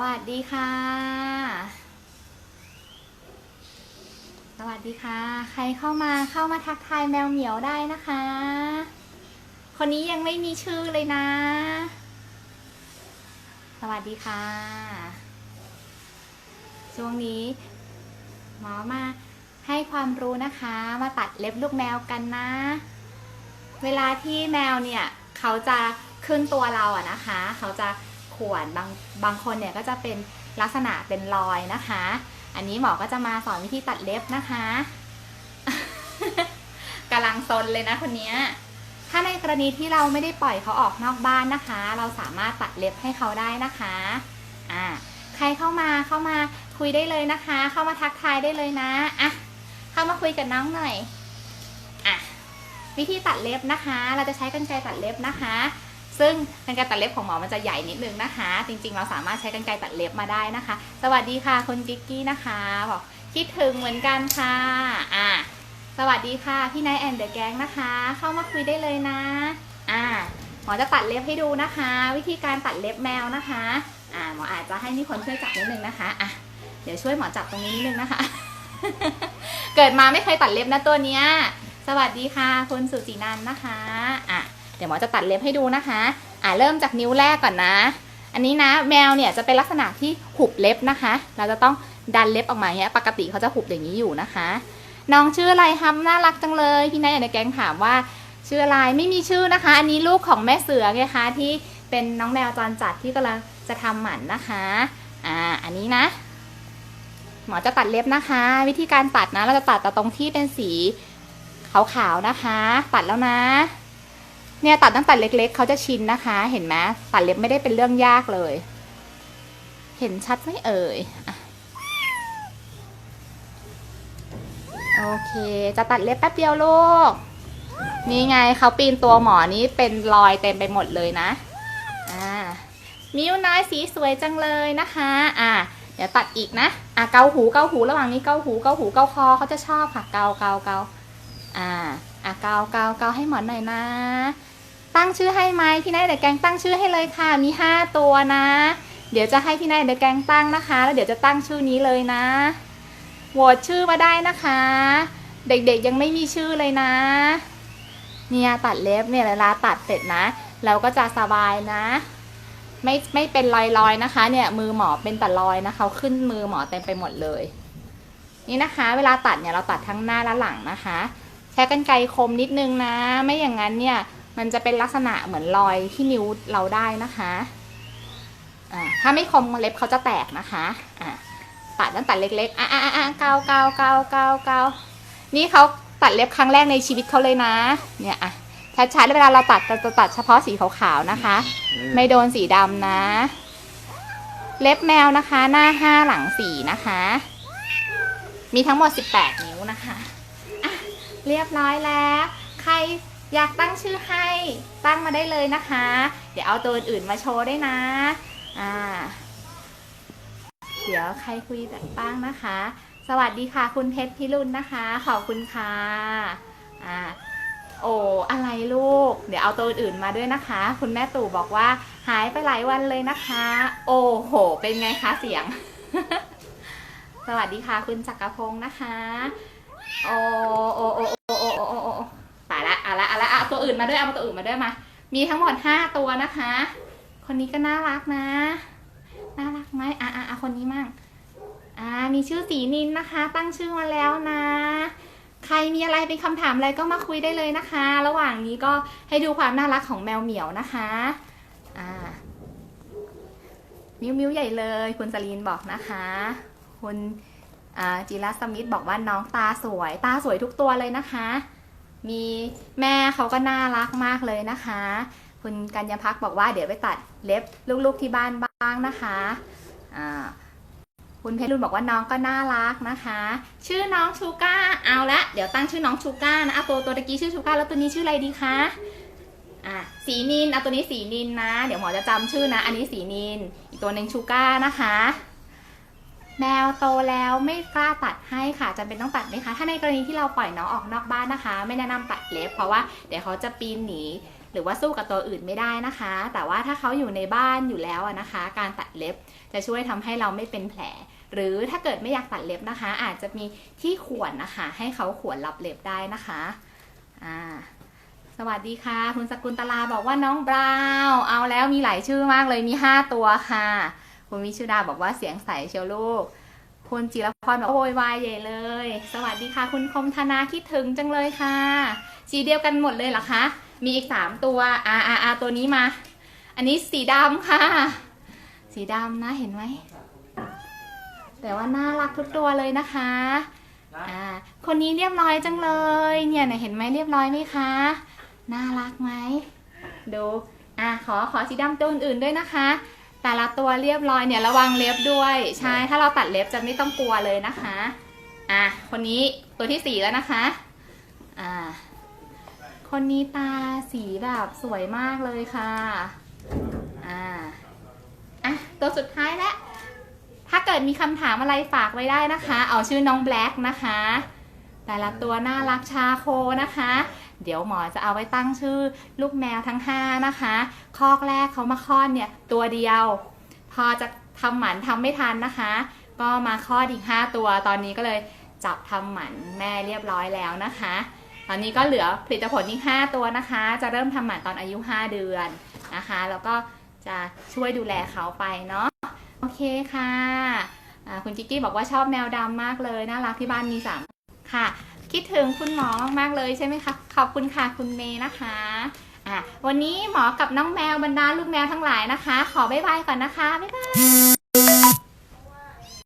วัสดีค่ะ สวัสดีค่ะ ใครเข้ามาเข้ามาทักทายแมวเหมียวได้นะคะ คนนี้ยังไม่มีชื่อเลยนะ สวัสดีค่ะ ช่วงนี้ หมอมาให้ความรู้นะคะ มาตัดเล็บลูกแมวกันนะ เวลาที่แมวเนี่ย เขาจะขึ้นตัวเราอะนะคะ เขาจะ ข่วนบางบางคนเนี่ยก็จะเป็นลักษณะเป็นรอยนะคะ อันนี้หมอก็จะมาสอนวิธีตัดเล็บนะคะกำลังซนเลยนะคนนี้ถ้าในกรณีที่เราไม่ได้ปล่อยเขาออกนอกบ้านนะคะ เราสามารถตัดเล็บให้เขาได้นะคะอ่าใครเข้ามาเข้ามาคุยได้เลยนะคะ เข้ามาทักทายได้เลยนะอะเข้ามาคุยกับน้องหน่อยอะวิธีตัดเล็บนะคะ เราจะใช้กรรไกรตัดเล็บนะคะ ซึ่งกรรไกรตัดเล็บของหมอมันจะใหญ่นิดนึงนะคะ จริงๆ เราสามารถใช้กรรไกรตัดเล็บมาได้นะคะ สวัสดีค่ะคุณกิ๊กกี้นะคะบอกคิดถึงเหมือนกันค่ะอะสวัสดีค่ะพี่ไนท์แอนเดอะแก๊งนะคะ เข้ามาคุยได้เลยนะอ่าหมอจะตัดเล็บให้ดูนะคะ วิธีการตัดเล็บแมวนะคะอ่าหมออาจจะให้มีคนช่วยจับนิดนึงนะคะอะเดี๋ยวช่วยหมอจับตรงนี้นิดนึงนะคะ เกิดมาไม่เคยตัดเล็บนะตัวเนี้ยสวัสดีค่ะคุณสุจินันนะคะ ดี๋ยวหมอจะตัดเล็บให้ดูนะคะ อ่าเริ่มจากนิ้วแรกก่อนนะ อันนี้นะแมวเนี่ยจะเป็นลักษณะที่หุบเล็บนะคะ เราจะต้องดันเล็บออกมาอย่างเงี้ยปกติเขาจะหุบอย่างนี้อยู่นะคะ น้องชื่ออะไรฮัมน่ารักจังเลยพี่นายในแก๊งถามว่าชื่ออะไรไม่มีชื่อนะคะ อันนี้ลูกของแม่เสือไงคะที่เป็นน้องแมวจรจัดที่กำลังจะทำหมันนะคะ อ่า อันนี้นะ หมอจะตัดเล็บนะคะ วิธีการตัดนะ เราจะตัดแต่ตรงที่เป็นสีขาวๆนะคะ ตัดแล้วนะ เนี่ยตัดตั้งแต่เล็ก ๆเขาจะชินนะคะ เห็นไหมตัดเล็บไม่ได้เป็นเรื่องยากเลย เห็นชัดไหมเอ่ยโอเค จะตัดเล็บแป๊บเดียวลูก นี่ไงเขาปีนตัวหมอนี้เป็นรอยเต็มไปหมดเลยนะ อ่า มิ้วน้อยสีสวยจังเลยนะคะ อ่า เดี๋ยวตัดอีกนะ อะเกาหูเกาหูระหว่างนี้เกาหูเกาหูเกาคอเขาจะชอบค่ะ เกาเกาเกาอ่า อะเกาเกาเกาให้หมอนหน่อยนะ ตั้งชื่อให้ไหมพี่นายเดอะแกงตั้งชื่อให้เลยค่ะ มีห้าตัวนะ เดี๋ยวจะให้พี่นายเดอะแกงตั้งนะคะ แล้วเดี๋ยวจะตั้งชื่อนี้เลยนะโหวตชื่อมาได้นะคะ เด็กๆยังไม่มีชื่อเลยนะ เนี่ยตัดเล็บเนี่ยเวลาตัดเสร็จนะ เราก็จะสบายนะไม่ไม่เป็นรอยๆนะคะ เนี่ยมือหมอเป็นแต่รอยนะเขาขึ้นมือหมอเต็มไปหมดเลย นี่นะคะ เวลาตัดเนี่ยเราตัดทั้งหน้าและหลังนะคะ ใช้กรรไกรคมนิดนึงนะ ไม่อย่างนั้นเนี่ย มันจะเป็นลักษณะเหมือนรอยที่นิ้วเราได้นะคะอ่าถ้าไม่คมเล็บเขาจะแตกนะคะอ่าตัดตั้งแต่เล็กๆอะอะอะอะเกาเกาเกาเกาเกานี่เขาตัดเล็บครั้งแรกในชีวิตเขาเลยนะ เนี่ยอะชัดๆเวลาเราตัดเราจะตัดเฉพาะสีขาวๆนะคะ ไม่โดนสีดำนะ เล็บแมวนะคะ หน้าห้าหลังสี่นะคะ มีทั้งหมด 18 นิ้วนะคะอะเรียบร้อยแล้ว ใคร อยากตั้งชื่อให้ตั้งมาได้เลยนะคะ เดี๋ยวเอาตัวอื่นมาโชว์ได้นะ อ่า เดี๋ยวใครคุยแบบตั้งนะคะ สวัสดีค่ะ คุณเพชรพิรุณนะคะ ขอบคุณค่ะ อ่า โอ้อะไรลูก เดี๋ยวเอาตัวอื่นมาด้วยนะคะ คุณแม่ตู่บอกว่าหายไปหลายวันเลยนะคะ โอ้โห เป็นไงคะเสียง สวัสดีค่ะ คุณจักรพงศ์นะคะ โอ้โอ้โอ้โอ้โอ้โอ้ ตายละเอาละเอาละตัวอื่นมาด้วยเอาตัวอื่นมาด้วยมา มีทั้งหมดห้าตัวนะคะ คนนี้ก็น่ารักนะ น่ารักไหมอะอะอะคนนี้มั่งอ่ามีชื่อสีนินนะคะ ตั้งชื่อมาแล้วนะ ใครมีอะไรเป็นคำถามอะไรก็มาคุยได้เลยนะคะ ระหว่างนี้ก็ให้ดูความน่ารักของแมวเหมียวนะคะอ่ามิวมิวใหญ่เลยคุณสลีนบอกนะคะ คุณอ่าจิรัสมิธบอกว่าน้องตาสวย ตาสวยทุกตัวเลยนะคะ มีแม่เขาก็น่ารักมากเลยนะคะ คุณกัญญาพักบอกว่าเดี๋ยวไปตัดเล็บลูกๆที่บ้านบ้างนะคะอ่าคุณเพชรรุ่นบอกว่าน้องก็น่ารักนะคะ ชื่อน้องชูก้าเอาละเดี๋ยวตั้งชื่อน้องชูก้านะเอาตัวตัวตะกี้ชื่อชูก้าแล้วตัวนี้ชื่ออะไรดีคะอะสีนินเอาตัวนี้สีนินนะ เดี๋ยวหมอจะจำชื่อนะ อันนี้สีนิน อีกตัวหนึ่งชูก้านะคะ แมวโตแล้วไม่กล้าตัดให้ค่ะจำเป็นต้องตัดไหมคะ ถ้าในกรณีที่เราปล่อยน้องออกนอกบ้านนะคะ ไม่แนะนำตัดเล็บ เพราะว่าเดี๋ยวเขาจะปีนหนีหรือว่าสู้กับตัวอื่นไม่ได้นะคะ แต่ว่าถ้าเขาอยู่ในบ้านอยู่แล้วนะคะ การตัดเล็บจะช่วยทำให้เราไม่เป็นแผล หรือถ้าเกิดไม่อยากตัดเล็บนะคะ อาจจะมีที่ขวนนะคะ ให้เขาขวนรับเล็บได้นะคะอ่าสวัสดีค่ะ คุณสกุลตลาบอกว่าน้องบราว์เอาแล้วมีหลายชื่อมากเลยมี 5 ตัวค่ะ คุณวิชุดาบอกว่าเสียงใสเชียวลูกคุณจิรพรบอกโวยวายใหญ่เลย สวัสดีค่ะ คุณคมธนาคิดถึงจังเลยค่ะ สีเดียวกันหมดเลยเหรอคะ มีอีกสามตัวอ่าอาอาตัวนี้มา อันนี้สีดำค่ะ สีดำนะเห็นไหม แต่ว่าน่ารักทุกตัวเลยนะคะอ่าคนนี้เรียบร้อยจังเลย เนี่ยเห็นไหมเรียบร้อยไหมคะ น่ารักไหมดู อะขอขอสีดำตัวอื่นๆด้วยนะคะ แต่ละตัวเรียบร้อยเนี่ยระวังเล็บด้วยใช่ถ้าเราตัดเล็บจะไม่ต้องกลัวเลยนะคะอะคนนี้ตัวที่สี่แล้วนะคะอ่าคนนี้ตาสีแบบสวยมากเลยค่ะอ่าอะตัวสุดท้ายแล้วถ้าเกิดมีคำถามอะไรฝากไว้ได้นะคะ เอาชื่อน้องแบล็กนะคะ แต่ละตัวน่ารักชาโคนะคะ เดี๋ยวหมอจะเอาไว้ตั้งชื่อลูกแมวทั้ง 5 นะคะ คอกแรกเขามาคลอดเนี่ยตัวเดียว พอจะทำหมันทำไม่ทันนะคะ ก็มาคลอดอีก 5 ตัว ตอนนี้ก็เลยจับทำหมันแม่เรียบร้อยแล้วนะคะ ตอนนี้ก็เหลือผลิตผลอีก 5 ตัวนะคะ จะเริ่มทำหมันตอนอายุ 5 เดือนนะคะ แล้วก็จะช่วยดูแลเขาไปเนาะ โอเคค่ะ คุณจิกกี้บอกว่าชอบแมวดำมากเลย น่ารักที่บ้านมีสามค่ะ คิดถึงคุณหมอมากๆเลยใช่ไหมคะ ขอบคุณค่ะคุณเมย์นะคะอะวันนี้หมอกับน้องแมวบรรดาลูกแมวทั้งหลายนะคะ ขอบ๊ายบายก่อนนะคะบ๊ายบาย